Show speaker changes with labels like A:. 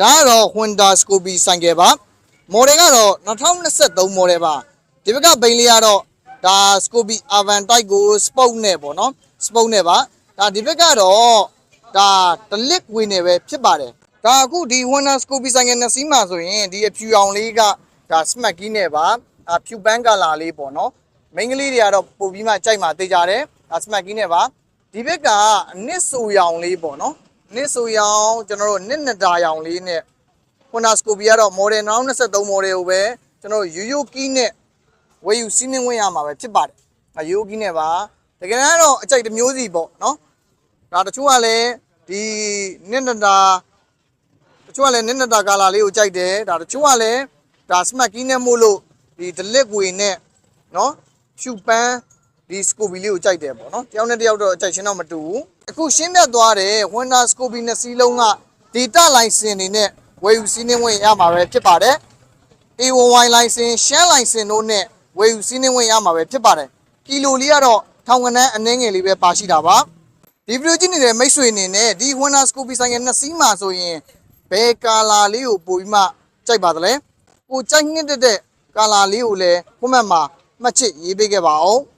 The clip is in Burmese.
A: ဒါကတော့ Honda Scoopy ဆိုင်ကယ်ပါမော်ဒယ်ကတော့2023မော်ဒယ်ပါဒီဘက်ကဘိန်းလေးကတော့ဒါ Scoopy Avan Type ကို Sport နဲ့ပေါ့နော် Sport နဲ့ပါဒါဒီဘက်ကတော့ဒါဒလစ်ဝင်းနဲ့ပဲဖြစ်ပါတယ်ဒါအခုဒီ Honda Scoopy ဆိုင်ကယ်နှစ်စီးမှာဆိုရင်ဒီအဖြူရောင်လေးကဒါ Smart Key နဲ့ပါအဖြူပန်းကလာလေးပေါ့နော်မိန်းကလေးတွေကတော့ပို့ပြီးမှကြိုက်မှသိကြတယ်ဒါ Smart Key နဲ့ပါဒီဘက်ကအနစ်ဆူရောင်လေးပေါ့နော် နစ်ဆူရောင်ကျွန်တော်တို့နစ်နတာရောင်လေးနဲ့ Honda Scoopy ကတော့ model 2023 model ကိုပဲကျွန်တော်ရိုးရိုးကီးနဲ့ဝယ်ယူစီးနှင်းဝင်ရမှာပဲဖြစ်ပါတယ်။အရိုးကီးနဲ့ပါတကယ်တမ်းတော့အကြိုက်တစ်မျိုးစီပေါ့နော်။ဒါတချို့ကလည်းဒီနစ်နတာတချို့ကလည်းနစ်နတာကာလာလေးကိုကြိုက်တယ်ဒါတချို့ကလည်းဒါ smart key နဲ့မို့လို့ဒီ delete ွေနဲ့နော်ဖြူပန်း ဒီ Scoopy လေးကိုကြိုက်တယ်ပေါ့နော်။တယောက်နဲ့တယောက်တော့အကြိုက်ချင်းတော့မတူဘူး။အခုရှင်းပြသွားတယ် Honda Scoopy နှစ်စီးလုံးက data license တွေနဲ့ဝယ်ယူစီးနှင်းဝင်ရမှာပဲဖြစ်ပါတယ်။ A1Y license ရှမ်း license တို့နဲ့ဝယ်ယူစီးနှင်းဝင်ရမှာပဲဖြစ်ပါတယ်။ကီလိုလေးကတော့ထောင်ကနန်းအနှဲငယ်လေးပဲပါရှိတာပါ။ဒီဗီဒီယိုကြည့်နေတဲ့မိတ်ဆွေအနေနဲ့ဒီ Honda Scoopy ဆိုင်ကနှစ်စီးမှာဆိုရင်ဘယ်ကာလာလေးကိုပို့ပြီးမှကြိုက်ပါသလဲ။ကိုကြိုက်နှစ်တဲ့ကာလာလေးကိုလည်းကွန်မန့်မှာမှတ်ချစ်ရေးပေးခဲ့ပါအောင်။